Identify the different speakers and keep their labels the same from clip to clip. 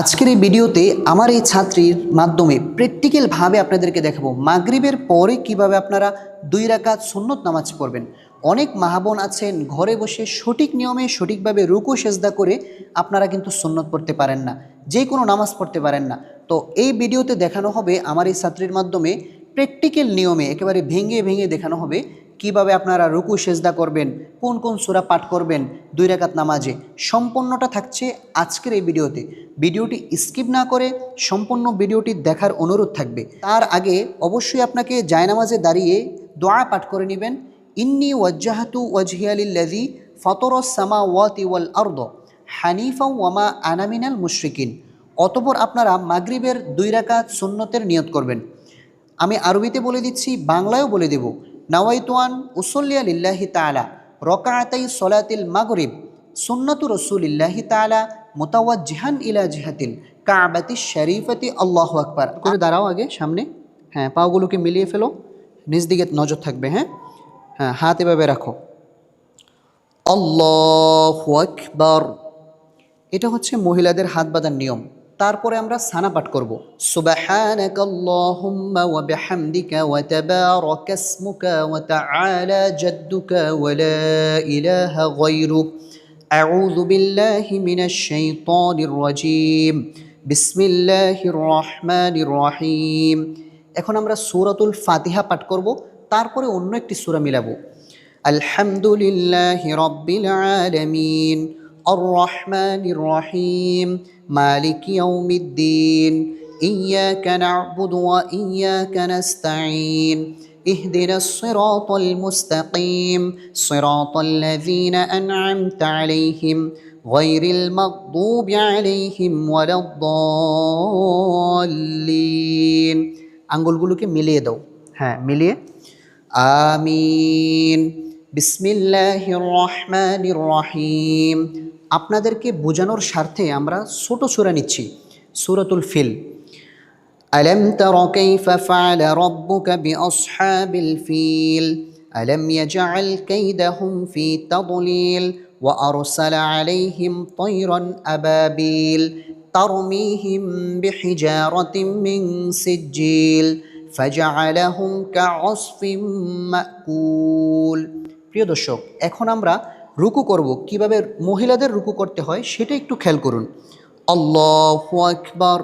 Speaker 1: আজকের এই ভিডিওতে আমার এই ছাত্রীর মাধ্যমে প্র্যাকটিক্যালভাবে আপনাদেরকে দেখাবো। মাগরিবের পরে কীভাবে আপনারা দুই রাকাত সুন্নত নামাজ পড়বেন। অনেক মাহাবন আছেন, ঘরে বসে সঠিক নিয়মে সঠিকভাবে রুকু, সেজদা করে আপনারা কিন্তু সুন্নত পড়তে পারেন না। যে কোনো নামাজ পড়তে পারেন না। তো এই ভিডিওতে দেখানো হবে আমার এই ছাত্রীর মাধ্যমে প্র্যাকটিক্যাল নিয়মে একেবারে ভেঙে ভেঙে দেখানো হবে কীভাবে আপনারা রুকু, সেজদা করবেন, কোন কোন সূরা পাঠ করবেন, দুই রাকাত নামাজে সম্পূর্ণটা থাকছে আজকের এই ভিডিওতে। ভিডিওটি স্কিপ না করে সম্পূর্ণ ভিডিওটি দেখার অনুরোধ থাকবে। তার আগে অবশ্যই আপনাকে জায়নামাজে দাঁড়িয়ে দোয়া পাঠ করে নেবেন। ইন্নি ওয়াজ্জাহাতু ওয়াজহিয়ালিল্লাজি ফতরস সামা ওয়াতি ওয়াল আর্দ হানিফা ওয়ামা আনামিনাল মুশরিকিন। অতপর আপনারা মাগরিবের দুই রাকাত সুন্নতের নিয়ত করবেন। আমি আরবিতে বলে দিচ্ছি, বাংলায়ও বলে দেব। নাওয়াইতুয়ান উসল্লিয়া লিল্লাহি তালা রকাআতাই সলাতিল মাগরিব সুন্নাতু রসুলিল্লাহি তালা মোতাওয়াজ্জিহান ইলা জিহাতিল কাবাতি শরীফতি আল্লাহ আকবার। করে দাঁড়াও আগে সামনে। হ্যাঁ পাগুলোকে মিলিয়ে ফেলো। নিজ দিকে নজর থাকবে হ্যাঁ? হ্যাঁ হাত এভাবে রাখো। আল্লাহ আকবার। এটা হচ্ছে মহিলাদের হাত বাঁধার নিয়ম। তারপরে আমরা সানা পাঠ করব। সুবহানাকা আল্লাহুম্মা ওয়া বিহামদিকা ওয়া তাবারাকা ইসমুকা ওয়া তাআলা জাদ্দুকা ওয়া লা ইলাহা গায়রুক। আউযু বিল্লাহি মিনাশ শাইতানির রাজীম। বিসমিল্লাহির রহমানির রহিম। এখন আমরা সূরাতুল ফাতিহা পাঠ করব, তারপরে অন্য একটি সূরা মিলাবো। আলহামদুলিল্লাহি রাব্বিল আলামিন। الرحمن الرحيم مالك يوم الدين إياك نعبد وإياك نستعين اهدنا الصراط المستقيم صراط الذين أنعمت عليهم غير المغضوب عليهم ولا الضالين আঙ্গুলগুলোকে মিলিয়ে দাও হ্যাঁ মিলিয়ে আমিন বিসমিল্লাহির রহমানির রহিম আপনাদেরকে বোঝানোর স্বার্থে আমরা ছোট সূরা নিচ্ছি সূরাতুল ফিল ألم تر كيف فعل ربك بأصحاب الفيل ألم يجعل كيدهم في تضليل وأرسل عليهم طيرا أبابيل ترميهم بحجارة من سجيل فجعلهم كعصف مأكول প্রিয় দর্শক এখন আমরা রুকু করব, কীভাবে মহিলাদের রুকু করতে হয় সেটা একটু খেয়াল করুন। আল্লাহ আকবার।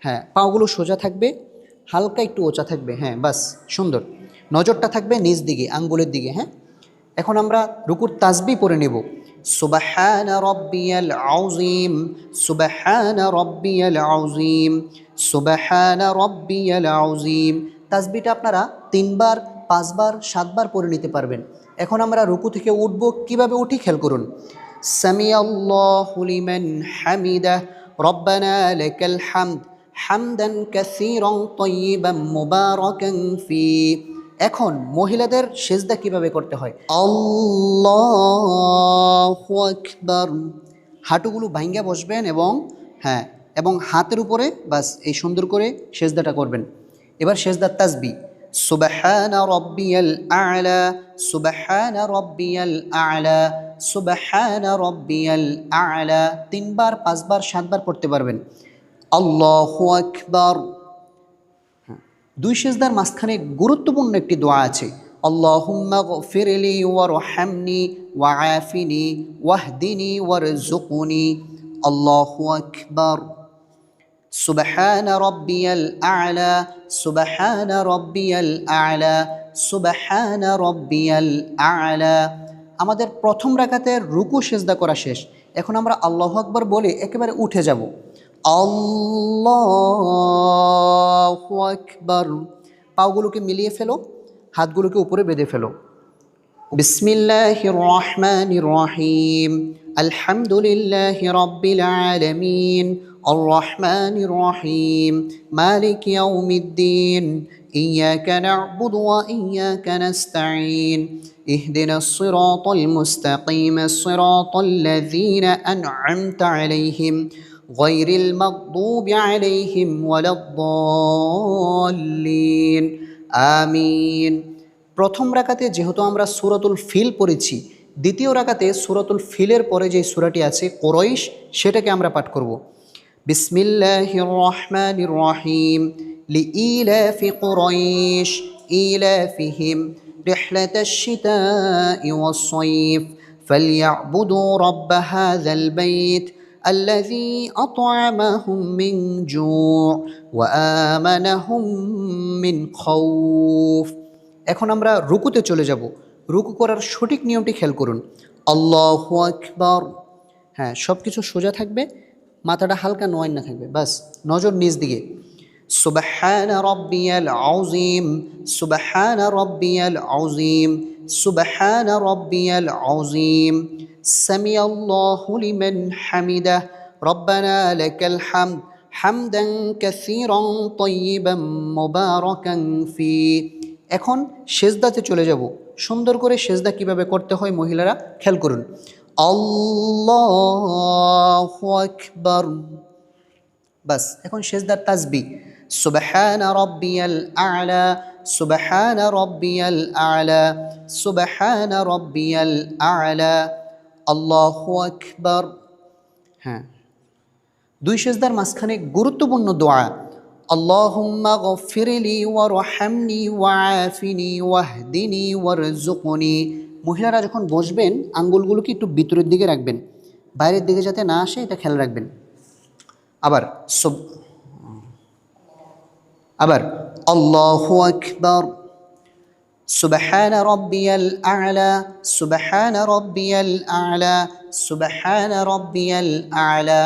Speaker 1: হ্যাঁ পাগুলো সোজা থাকবে, হালকা একটু ওচা থাকবে হ্যাঁ বাস, সুন্দর। নজরটা থাকবে নিচ দিকে, আঙ্গুলের দিকে হ্যাঁ। এখন আমরা রুকুর তাসবি পরে নেব। আউজিম আউজিম আউজিম তাসবিটা আপনারা তিনবার, পাঁচবার, সাতবার পরে নিতে পারবেন। এখন আমরা রুকু থেকে উঠব। কীভাবে উঠি? খেয়াল করুন। সামি আল্লাহ লিমান হামিদা, রব্বানা লাকাল হামদ, হামদান কাসীরান তাইয়িবান মুবারাকান ফি। এখন মহিলাদের সেজদা কীভাবে করতে হয়? আল্লাহু আকবার। হাঁটুগুলো ভাঙ্গা বসবেন এবং হ্যাঁ এবং হাতের উপরে বাস এই সুন্দর করে সেজদাটা করবেন। এবার সেজদার তাসবি। সুবহান রব্বিয়াল আ'লা, সুবহান রব্বিয়াল আ'লা, সুবহান রব্বিয়াল আ'লা। তিনবার, পাঁচবার, সাতবার পড়তে পারবেন। আল্লাহু আকবার। দুই সেজদার মাঝখানে গুরুত্বপূর্ণ একটি দোয়া আছে। আল্লাহুম্মা গফিরলি ওয়ারহামনি ওয়াআফিনি ওয়াহদিনি ওয়ারজুকনি আল্লাহু আকবার। সুবহান রব্বিয়াল আ'লা, সুবহান রব্বিয়াল আ'লা, সুবহান রব্বিয়াল আ'লা। আমাদের প্রথম রাকাতের রুকু, সেজদা করা শেষ। এখন আমরা আল্লাহ আকবার বলে একেবারে উঠে যাব। আল্লাহু আকবার। পাগুলোকে মিলিয়ে ফেলো, হাতগুলোকে উপরে বেঁধে ফেলো। বিসমিল্লাহির রহমানির রহিম। আলহামদুলিল্লাহি রাব্বিল আলামিন। الرحمن الرحيم مالك يوم الدين إياك نعبد وإياك نستعين اهدنا الصراط المستقيم الصراط الذين أنعمت عليهم غير المغضوب عليهم ولا الضالين آمين প্রথম রাকাতে যেহেতু আমরা সুরাতুল ফিল পড়েছি দ্বিতীয় রাকাতে সুরাতুল ফিলের পরে যে সুরাটি আছে কোরইশ সেটাকে আমরা পাঠ করব بسم الله الرحمن الرحيم لإيلاف قريش إيلافهم رحلة الشتاء والصيف فليعبدوا رب هذا البيت الذي أطعمهم من جوع وآمنهم من خوف এখন আমরা রুকুতে চলে যাব রুকু করার সঠিক নিয়মটি খেয়াল করুন আল্লাহ আকবর হ্যাঁ সব কিছু সোজা থাকবে মাথাটা হালকা নোয়াইন না থাকবে, বাস নজর নিজ দিকে। সুবহান রব্বিয়াল আউজিম সুবহান রব্বিয়াল আউজিম সুবহান রব্বিয়াল আউজিম সামি আল্লাহু লিমান হামিদাহ রব্বানা লাকাল হামদ, হামদান কাসীরান তাইয়িবান মুবারাকান ফি। এখন সেজদাতে চলে যাব। সুন্দর করে সেজদা কীভাবে করতে হয় মহিলারা, খেয়াল করুন। আল্লাহ আকবর বাস এখন সেজদার তাজবি সুবহান রব্বিয়াল আলা, সুবহান রব্বিয়াল আলা, সুবহান রব্বিয়াল আলা। আল্লাহু আকবর। হ্যাঁ। দুই সেজদার মাঝখানে গুরুত্বপূর্ণ দোয়া। আল্লাহুম্মা গফিরলি ওয়ারহামনি ওয়াআফিনি ওয়াহদিনি ওয়ারজুকনি মহিলারা যখন বসবেন আঙ্গুলগুলোকে একটু ভিতরের দিকে রাখবেন বাইরের দিকে যাতে না আসে এটা খেয়াল রাখবেন আবার সব আবার আল্লাহু আকবার سبحان ربي الأعلى سبحان ربي الأعلى سبحان ربي الأعلى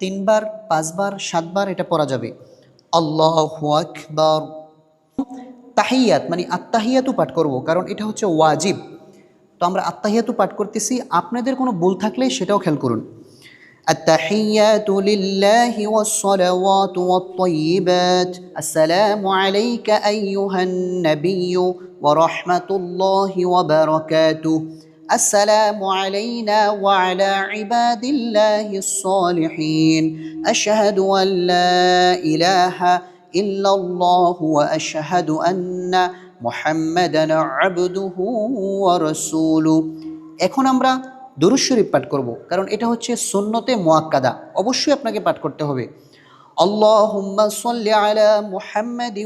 Speaker 1: তিনবার পাঁচবার সাতবার এটা পড়া যাবে আল্লাহু আকবার তাহিয়াত মানে আত্মাহিয়াতু পাঠ করব কারণ এটা হচ্ছে ওয়াজিব তো আমরা আত্মাহিয়াতু পাঠ করতেছি আপনাদের কোনো ভুল থাকলে সেটাও খেয়াল করুন التحيات لله والصلوات والطيبات السلام عليك أيها النبي ورحمة الله وبركاته السلام علينا وعلى عباد الله الصالحين أشهد أن لا إله إلا الله وأشهد أن এখন আমরা দুরুজ শরীফ পাঠ করব, কারণ এটা হচ্ছে সুন্নতে মোয়াক্কাদা। অবশ্যই আপনাকে পাঠ করতে হবে। আল্লাহ আলা মুহাম্মাদি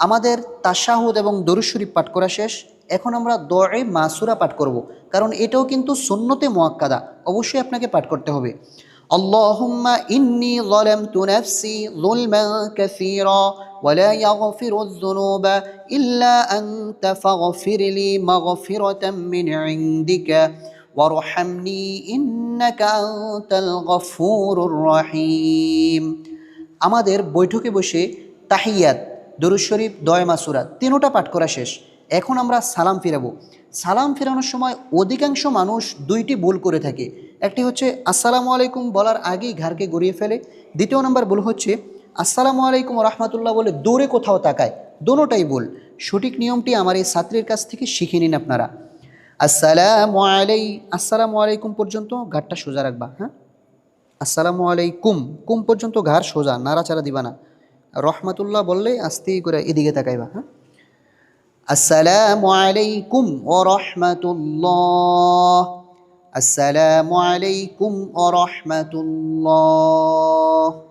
Speaker 1: আমাদের তাশাহুদ এবং দরুদ শরীফ পাঠ করা শেষ এখন আমরা দোয়ে মাসুরা পাঠ করব কারণ এটাও কিন্তু সুন্নতে মোয়াক্কাদা অবশ্যই আপনাকে পাঠ করতে হবে اللهم إني ظلمت نفسي ظلما كثيرا ولا يغفر الذنوب إلا أنت فاغفر لي مغفرة من عندك وارحمني إنك أنت الغفور الرحيم আমাদের বৈঠকে বসে তাহিয়াত দরুদ শরীফ, দয় মাসুরা তিনোটা পাঠ করা শেষ। এখন আমরা সালাম ফিরাবো। সালাম ফেরানোর সময় অধিকাংশ মানুষ দুইটি ভুল করে থাকে। একটি হচ্ছে, আসসালামু আলাইকুম বলার আগেই ঘাড়কে গড়িয়ে ফেলে। দ্বিতীয় নম্বর ভুল হচ্ছে, আসসালামু আলাইকুম রহমতুল্লাহ বলে দূরে কোথাও তাকায়। দোনোটাই ভুল। সঠিক নিয়মটি আমার এই ছাত্রীর কাছ থেকে শিখে নিন আপনারা। আসসালামু আলাই, আসসালামু আলাইকুম পর্যন্ত ঘাটটা সোজা রাখবা হ্যাঁ? আসসালামু আলাইকুম। কুম পর্যন্ত ঘাড় সোজা, নাড়াচাড়া দিবা না। রহমাতুল্লাহ বললে আস্তেই করে এদিকে তাকাইবা হ্যাঁ? আসসালামু আলাইকুম ও রহমাতুল্লাহ। আসসালামু আলাইকুম ও রহমাতুল্লাহ।